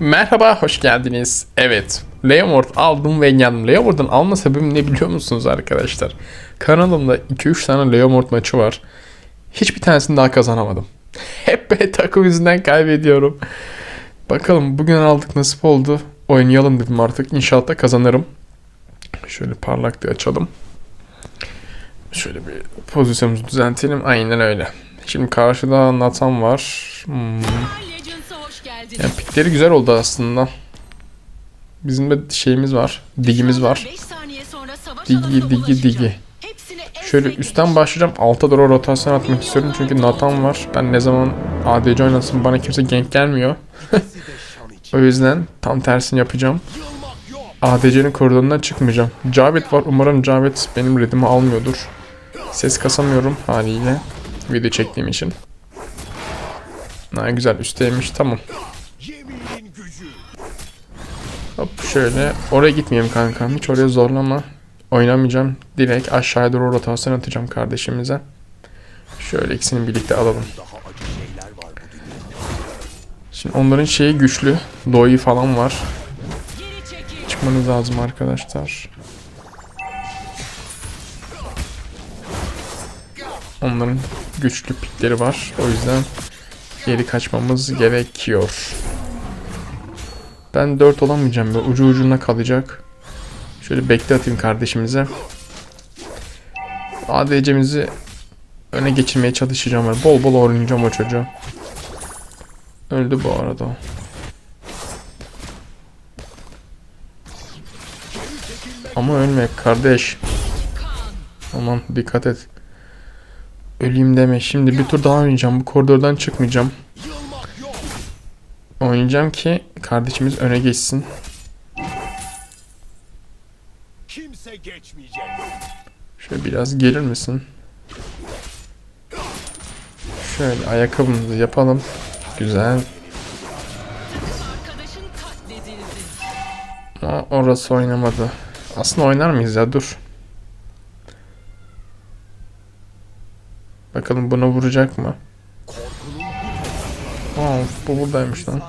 Merhaba, hoş geldiniz. Evet, Leomord aldım ve geldim. Leomord'un alma sebebim ne biliyor musunuz arkadaşlar? Kanalımda 2-3 tane Leomord maçı var. Hiçbir tanesini daha kazanamadım. Hep takım yüzünden kaybediyorum. Bakalım bugün aldık nasip oldu. Oynayalım dedim artık. İnşallah kazanırım. Şöyle parlaklığı açalım. Şöyle bir pozisyonumuzu düzeltelim. Aynen öyle. Şimdi karşıda Nathan var. Hmm. Yani pikleri güzel oldu aslında. Bizim de şeyimiz var. Digimiz var. 5 saniye sonra savaş Digi digi digi. Şöyle üstten geçiş. başlayacağım. Alta doğru rotasyon atmak istiyorum. Çünkü Nathan var. Ben ne zaman ADC oynasın bana kimse gank gelmiyor. o yüzden tam tersini yapacağım. ADC'nin koridorundan çıkmayacağım. Cavit var. Umarım Cavit benim redimi almıyordur. Ses kasamıyorum haliyle. Video çektiğim için. Ha, güzel üstteymiş tamam. Hop şöyle. Oraya gitmeyeyim kankam. Hiç oraya zorlama. Oynamayacağım. Direkt aşağıya doğru rotasyon atacağım kardeşimize. Şöyle ikisini birlikte alalım. Şimdi onların şeyi güçlü. Doyi falan var. Çıkmanız lazım arkadaşlar. Onların güçlü pikleri var. O yüzden geri kaçmamız gerekiyor. Ben 4 olamayacağım. Böyle ucu ucuna kalacak. Şöyle bekle atayım kardeşimize. ADC'mizi öne geçirmeye çalışacağım. Böyle bol bol oynayacağım o çocuğu. Öldü bu arada. Ama ölme kardeş. Aman dikkat et. Öleyim deme. Şimdi bir tur daha oynayacağım. Bu koridordan çıkmayacağım. Oynayacağım ki kardeşimiz öne geçsin. Kimse geçmeyecek. Şöyle biraz gelir misin? Şöyle ayakkabımızı yapalım. Güzel. Ama orası oynamadı. Aslında oynar mıyız ya? Dur. Bakalım buna vuracak mı? Bu buradaymış lan.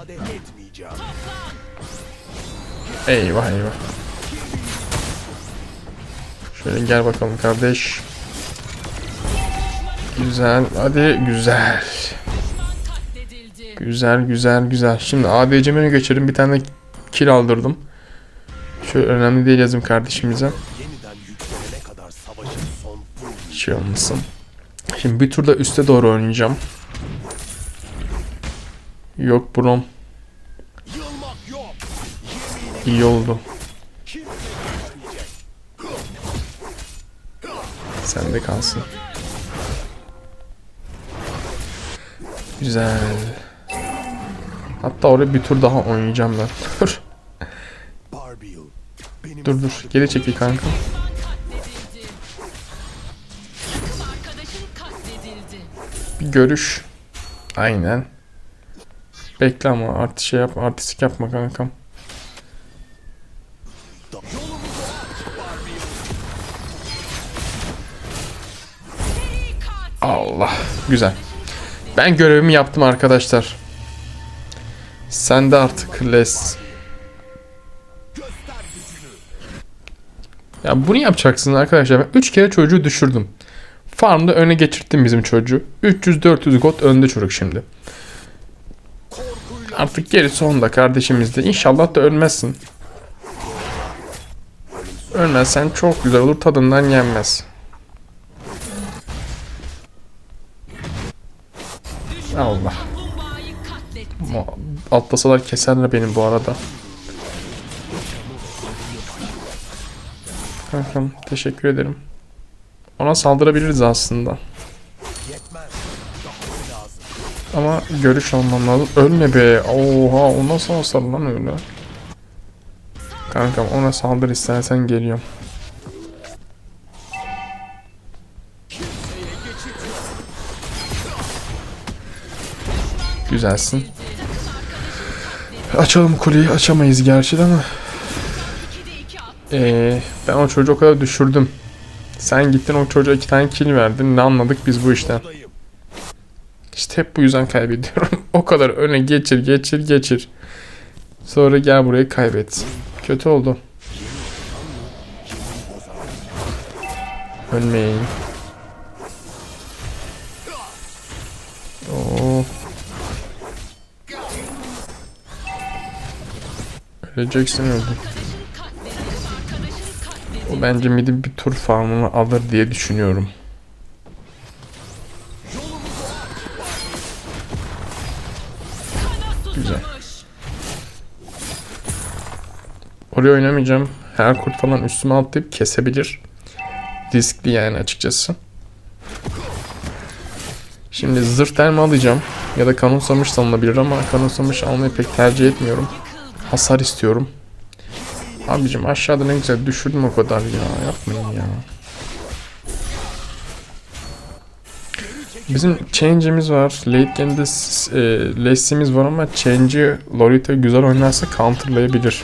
Eyvah eyvah. Şöyle gel bakalım kardeş. Güzel. Hadi güzel. Güzel güzel güzel. Şimdi ADC'mini geçelim. Bir tane kill aldırdım. Şöyle önemli değil yazayım kardeşimize. Şey olmasın. Şimdi bir turda üste doğru oynayacağım. Yok Brom. İyi oldu. Geçmeyecek. Sende kalsın. Güzel. Hatta oraya bir tur daha oynayacağım ben. Dur. Dur dur. Geri çekil kanka. Bir görüş. Aynen. Bekle ama artık şey yapma. Artistik yapma kankam. Allah. Güzel. Ben görevimi yaptım arkadaşlar. Sen de artık Les. Ya bunu yapacaksınız arkadaşlar. Ben 3 kere çocuğu düşürdüm. Farmda öne geçirttim bizim çocuğu. 300-400 got önde çocuk şimdi. Artık gerisi onda kardeşimizde. İnşallah da ölmezsin. Ölmezsen çok güzel olur tadından yenmez. Allah. Atlasalar keserler benim bu arada. Teşekkür ederim. Ona saldırabiliriz aslında. Ama görüş almam lazım. Ölme be. Oha o nasıl hasar lan öyle. Kankam ona saldır istersen geliyorum. Güzelsin. Açalım kuleyi. Açamayız gerçi de ama. 2'de 2 attı. Ee, ben o çocuğu o kadar düşürdüm. Sen gittin o çocuğa iki tane kill verdin. Ne anladık biz bu işten? İşte hep bu yüzden kaybediyorum. o kadar öne geçir geçir geçir. Sonra gel burayı kaybet. Kötü oldu. Ölmeyin. Oo. Öleceksin katledildi. O bence midi bir tur farmını alır diye düşünüyorum. Oraya oynamayacağım. Her kurt falan üstüme atlayıp kesebilir. Riskli yani açıkçası. Şimdi zırh dermi alacağım. Ya da kanonsamış alınabilir ama kanonsamış almayı pek tercih etmiyorum. Hasar istiyorum. Abicim aşağıda ne güzel düşürdüm o kadar ya. Yapmayın ya. Bizim change'imiz var. Late game'de e, Lassie'miz var ama change'i Lolita güzel oynarsa counterlayabilir.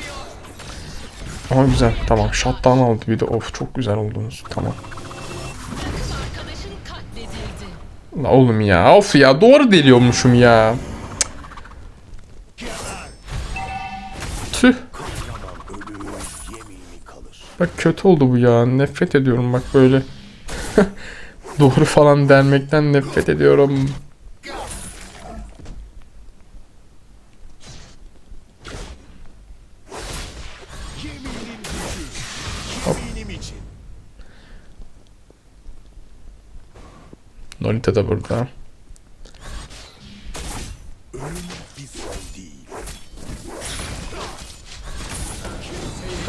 Ama güzel. Tamam. Shutdown aldı bir de. Of çok güzel oldunuz. Tamam. La oğlum ya. Of ya. Doğru deliyormuşum ya. Tüh. Bak kötü oldu bu ya. Nefret ediyorum bak böyle. Doğru falan denmekten nefret ediyorum. Nolita da burada.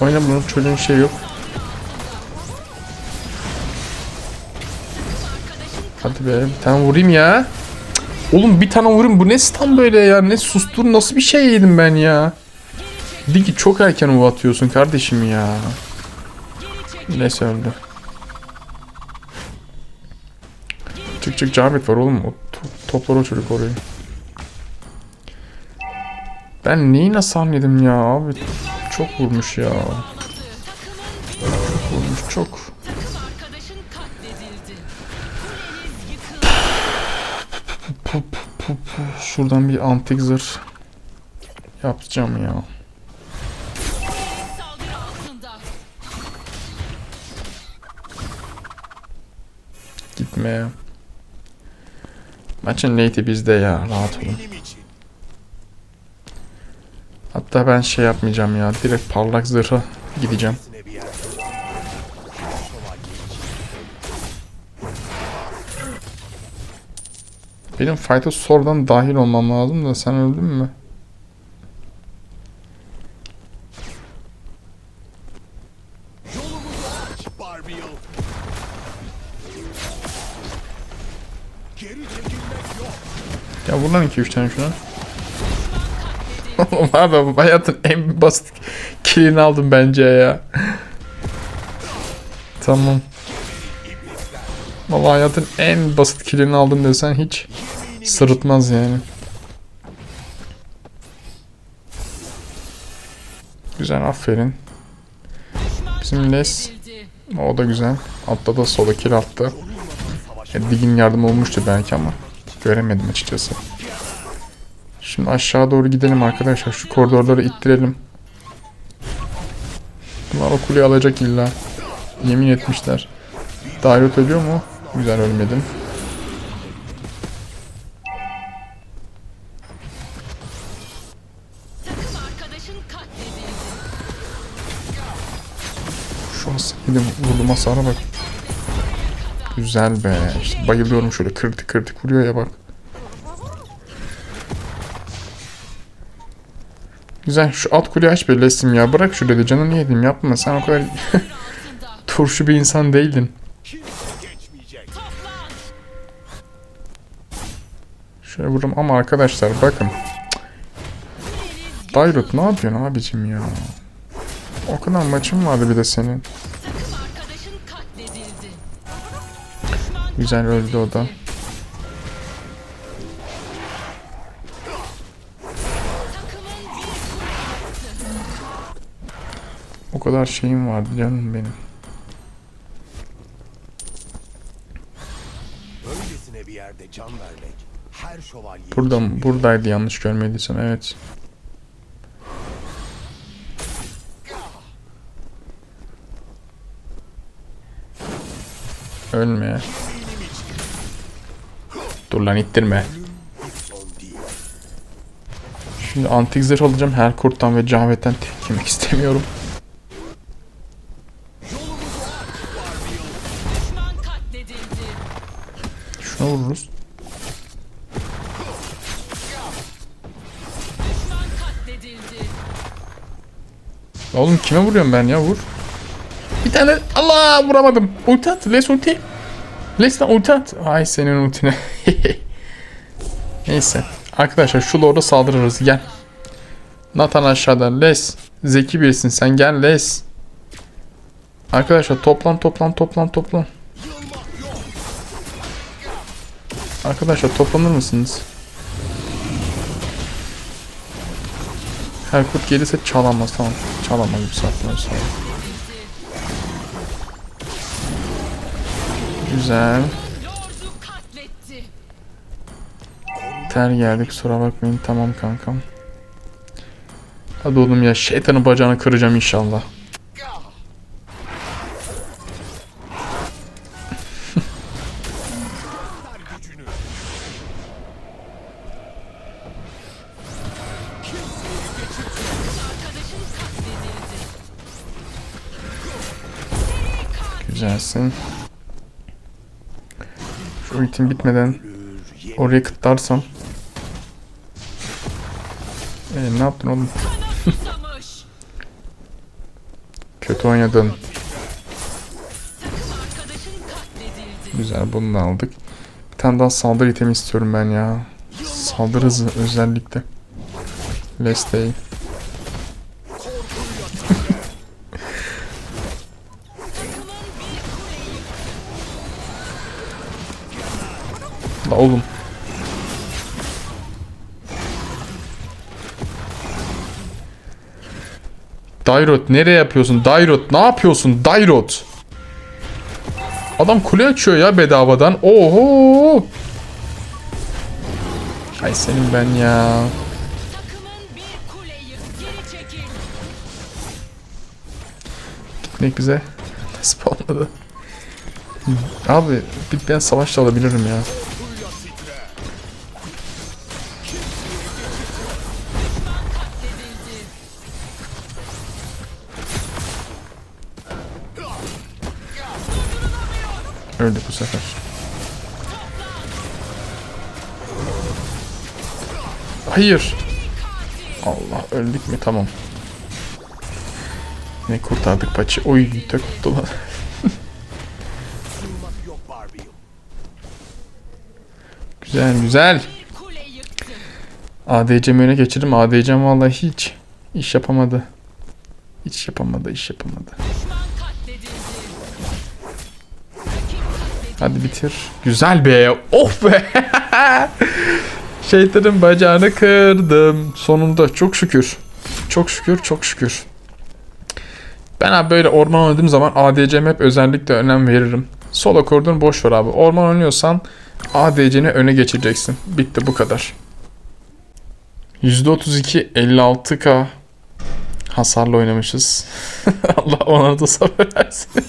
Oyna bunun çocuğun şey yok. Hadi be bir tane vurayım ya. Cık, Oğlum bir tane vurayım. Bu ne stun böyle ya? Ne sustur nasıl bir şey yedim ben ya? Digi çok erken uva kardeşim ya. Neyse öldü. Çık çık Cavit var oğlum. O to- toplar o çocuk orayı. Ben neyi nasıl yedim ya abi? Çok vurmuş ya. Çok vurmuş çok. Şuradan bir antik zırh yapacağım ya. Altında. Maçın late'i bizde ya. Rahat olun. Hatta ben şey yapmayacağım ya. Direkt parlak zırha gideceğim. Benim fight'a sonradan dahil olmam lazım da sen öldün mü? 2-3 tane şuna. Oğlum abi bu hayatın en basit killini aldım bence ya. tamam. Valla hayatın en basit killini aldım desen hiç sırıtmaz yani. Güzel aferin. Bizim Les o da güzel. Altta da sola kill attı. E, Dig'in yardım olmuştu belki ama göremedim açıkçası. Şimdi aşağı doğru gidelim arkadaşlar. Şu koridorları ittirelim. Bunlar o kuleyi alacak illa. Yemin etmişler. Dairot ölüyor mu? Güzel ölmedim. Şu yedim. Vurdum hasara bak. Güzel be. İşte bayılıyorum şöyle kırtık kırtık vuruyor ya bak. Güzel. Şu alt kuleyi aç be Lesim ya. Bırak şu dedi. Canını yedim. Yapma. Sen o kadar turşu bir insan değildin. Şöyle vururum ama arkadaşlar bakın. Dairot ne yapıyorsun abicim ya? O kadar maçım vardı bir de senin. Güzel öldü o da. kadar şeyim vardı canım benim. Öylesine bir yerde can vermek her şövalye Burada mı? Buradaydı yanlış görmediysem evet. Ölme. Dur lan ittirme. Şimdi antik zırh alacağım. Her kurttan ve cahvetten tek yemek istemiyorum. Şuna vururuz. Oğlum kime vuruyorum ben ya vur. Bir tane Allah vuramadım. Ulti at. Les ulti. Les lan ulti at. Ay senin ultine. Neyse. Arkadaşlar şu lord'a saldırırız gel. Nathan aşağıda. Les. Zeki birisin sen gel Les. Arkadaşlar toplan toplan toplan toplan. Arkadaşlar toplanır mısınız? Her kurt gelirse çalamaz tamam. Çalamaz bu saatten sonra. Güzel. Ter geldi kusura bakmayın. Tamam kankam. Hadi oğlum ya şeytanın bacağını kıracağım inşallah. Ultim bitmeden oraya kıtlarsam. Ee, ne yaptın oğlum? Kötü oynadın. Güzel bunu da aldık. Bir tane daha saldırı itemi istiyorum ben ya. Saldırı hızı özellikle. Lestey. La oğlum. Dairot nereye yapıyorsun? Dairot ne yapıyorsun? Dairot. Adam kule açıyor ya bedavadan. Oho. Ay senin ben ya. Gitmek bize nasip olmadı. Abi ben savaşta alabilirim ya. Öldü bu sefer. Hayır. Allah öldük mü? Tamam. Ne kurtardık paçı. Oy tek tuttu lan. Güzel güzel. ADC'mi öne geçirdim. ADC'm vallahi hiç iş yapamadı. Hiç yapamadı, iş yapamadı. Hadi bitir. Güzel be. Oh be. Şeytanın bacağını kırdım. Sonunda çok şükür. Çok şükür, çok şükür. Ben abi böyle orman oynadığım zaman ADC'm hep özellikle önem veririm. Solo koridorunu boş ver abi. Orman oynuyorsan ADC'ni öne geçireceksin. Bitti bu kadar. %32 56k hasarla oynamışız. Allah ona da sabır versin.